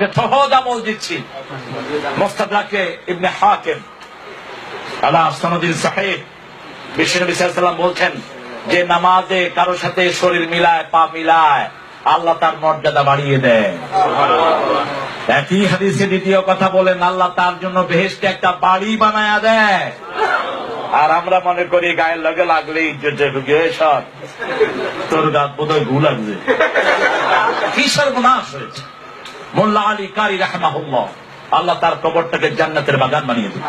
সহজ আমল দিচ্ছি। মোস্তাদাকে ইবনে হাকিম আলা সনদিন সাহেব বিশ্বনবী সাল্লাম বলছেন যে নামাজে কারও সাথে শরীর মিলায়, পা মিলায়, আল্লাহ তার মর্যাদা বাড়িয়ে দেয়। একই হাদিসে দ্বিতীয় কথা বলেন, আল্লাহ তার জন্য বেহেস্টে একটা বাড়ি বানায়া দেয়। আর আমরা মনে করি গায়ের লগে লাগলেই সব তোর গাছ বোধহয় ভুল লাগছে। কি সর্বনাশ হয়েছে? মোল্লা আলী কারি রাহমাহুল্লাহ। আল্লাহ তার কবরটাকে জান্নাতের বাগান বানিয়ে দিন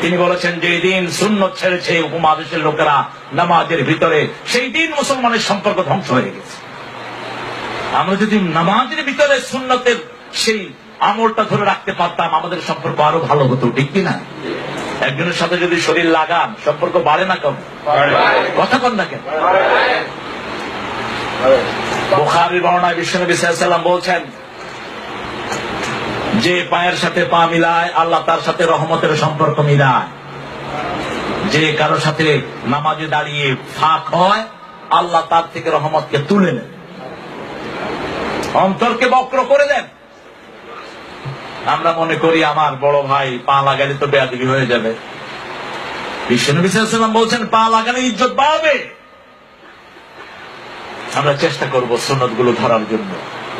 তিনি বলেছেন যে দিন শূন্য ছেড়েছে উপমহাদেশের লোকেরা নামাজের ভিতরে সেই দিন মুসলমানের সম্পর্ক ধ্বংস হয়ে গেছে। আমরা যদি নামাজের ভিতরে সুন্নতের সেই আমলটা ধরে রাখতে পারতাম আমাদের সম্পর্ক আরও ভালো হতো ঠিক কিনা একজনের সাথে যদি শরীর লাগান সম্পর্ক বাড়ে না কম কথা কন না কেন? বুখারী বর্ণায় বিশ্বনবী সাল্লাম বলছেন যে পায়ের সাথে পা মিলায়, আল্লাহ তার সাথে রহমতের সম্পর্ক মিলায়। যে কারও সাথে নামাজে দাঁড়িয়ে ফাঁক হয়, আল্লাহ তার থেকে রহমতকে তুলে নেন। অন্তরকে বক্র করে দেন। আমরা মনে করি আমার বড় ভাই পা লাগালে তো বেয়াদিবি হয়ে যাবে। বিশ্বনবী সাল্লাম বলছেন, পা লাগালে ইজ্জত বাড়বে। আমরা চেষ্টা করব সুন্নতগুলো ধরার জন্য।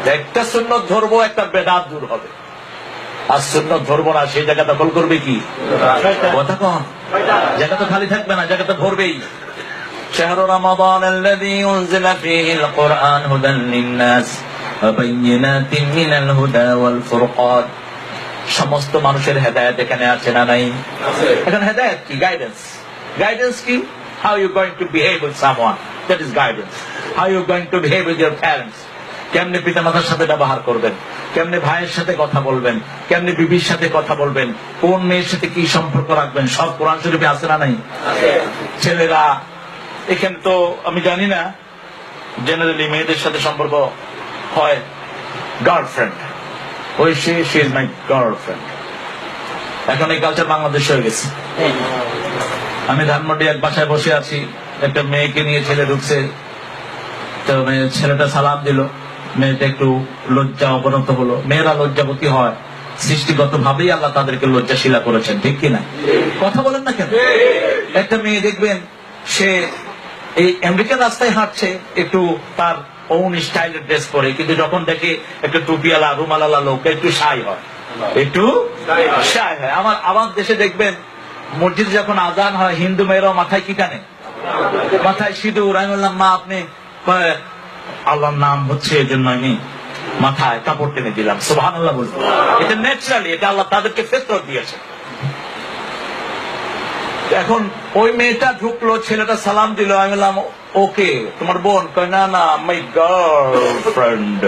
একটা সুন্নত ধরবো, একটা বেদাত দূর হবে। আর সুন্নত ধরবো না সেই জায়গা দখল করবে কি কথা কন জায়গা তো খালি থাকবে না জায়গা তো ভরবেই شهر رمضان الذي أنزل فيه القرآن هدى للناس وبينات من الهدى والفرقان সমস্ত মানুষের হেদায়ত এখানে আছে না নাই এখন হেদায়ত কি গাইডেন্স গাইডেন্স কি how you going to behave with someone that is guidance how you going to behave with your parents কেমনে পিতামাতার সাথে ব্যবহার করবেন কেমনে ভাইয়ের সাথে কথা বলবেন? কেমনে বিবির সাথে কথা বলবেন? কোন মেয়ের সাথে কি সম্পর্ক রাখবেন? সব কোরআন শরীফে আছে না নাই? ছেলেরা এখানে তো আমি জানি না জেনারেলি মেয়েদের সাথে সম্পর্ক হয় গার্লফ্রেন্ড ওই সে সে ইজ মাই গার্লফ্রেন্ড এখন এই কালচার বাংলাদেশ হয়ে গেছে। আমি ধানমন্ডি এক বাসায় বসে আছি। একটা মেয়েকে নিয়ে ছেলে ঢুকছে। তো ছেলেটা সালাম দিল। মেয়েটা একটু লজ্জা অবনত হলো। মেয়েরা লজ্জাবতী হয়। সৃষ্টিগত ভাবেই আল্লাহ তাদেরকে লজ্জাশীলা করেছেন, ঠিক কিনা? কথা বলেন না কেন? একটা মেয়ে দেখবেন, সে এই আমেরিকান রাস্তায় হাঁটছে, একটু তার ওন স্টাইলের ড্রেস পরে, কিন্তু যখন দেখে একটু টুপিয়ালা রুমালালা লোক, একটু সাই হয়। একটু সাই হয়। আমার আমার দেশে দেখবেন, মসজিদে যখন আজান হয়, হিন্দু মেয়েরাও মাথায় কি টানে? মাথায় সিঁদুর। আমি বললাম, মা, আপনি আল্লাহর নাম হচ্ছে এই জন্য আমি মাথায় কাপড় টেনে দিলাম। সুবাহ আল্লাহ বলতে এটা ন্যাচারালি এটা আল্লাহ তাদেরকে ফেতর দিয়েছে। এখন ওই মেয়েটা ঢুকলো, ছেলেটা সালাম দিল, আমি বললাম, ওকে, তোমার বোন? কয়, না না মাই গার্লফ্রেন্ড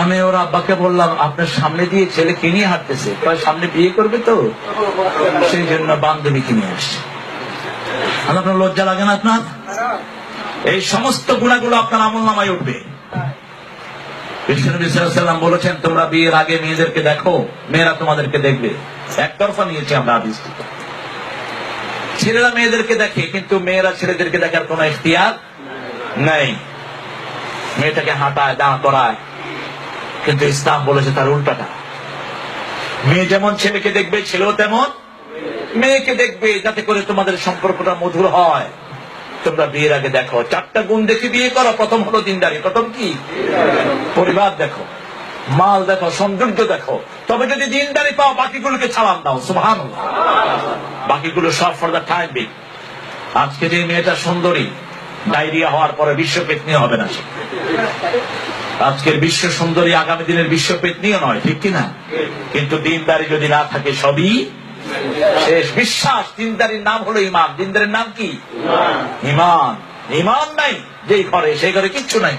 আমি ওর আব্বাকে বললাম, আপনার সামনে দিয়ে ছেলে কে নিয়ে হাঁটতেছে? সামনে বিয়ে করবে তো? সেই জন্য বান্ধবী কিনে আসছে আর আপনার লজ্জা লাগে না আপনার? এই সমস্ত গুণাগুলো আপনার আমল নামায় উঠবে। বিষ্ণুনবী বলেছেন, তোমরা বিয়ের আগে মেয়েদেরকে দেখো, মেয়েরা তোমাদেরকে দেখবে। একতরফা নিয়েছি আমরা আদিস ছেলেরা মেয়েদেরকে দেখে, কিন্তু মেয়েরা ছেলেদেরকে দেখার কোন ইখতিয়ার নেই। মেয়েটাকে হাঁটায়, দাঁড় করায়। কিন্তু ইসলাম বলেছে তার উল্টাটা। মেয়ে যেমন ছেলেকে দেখবে, ছেলেও তেমন মেয়েকে দেখবে যাতে করে তোমাদের সম্পর্কটা মধুর হয়। তোমরা বিয়ের আগে দেখো। চারটা গুণ দেখে বিয়ে করো। প্রথম হলো দিনদারি। প্রথম কি? পরিবার দেখো। মাল দেখো। সৌন্দর্য দেখো। তবে যদি দিনদারি পাও, বাকিগুলোকে ছাড়ান দাও সুহান বাকিগুলো সব ফর দ্য টাইম বিগ আজকে যে মেয়েটা সুন্দরী, ডায়রিয়া হওয়ার পরে বিশ্ব পেতনি হবে না আজকের বিশ্ব সুন্দরী আগামী দিনের বিশ্ব পেতনিও নয়, ঠিক কিনা? কিন্তু দিনদারি যদি না থাকে, সবই শেষ বিশ্বাস দিনদারির নাম হলো ইমান। দিনদারির নাম কি? ইমান। ইমান। নাই। যেই ঘরে সেই ঘরে কিচ্ছু নাই।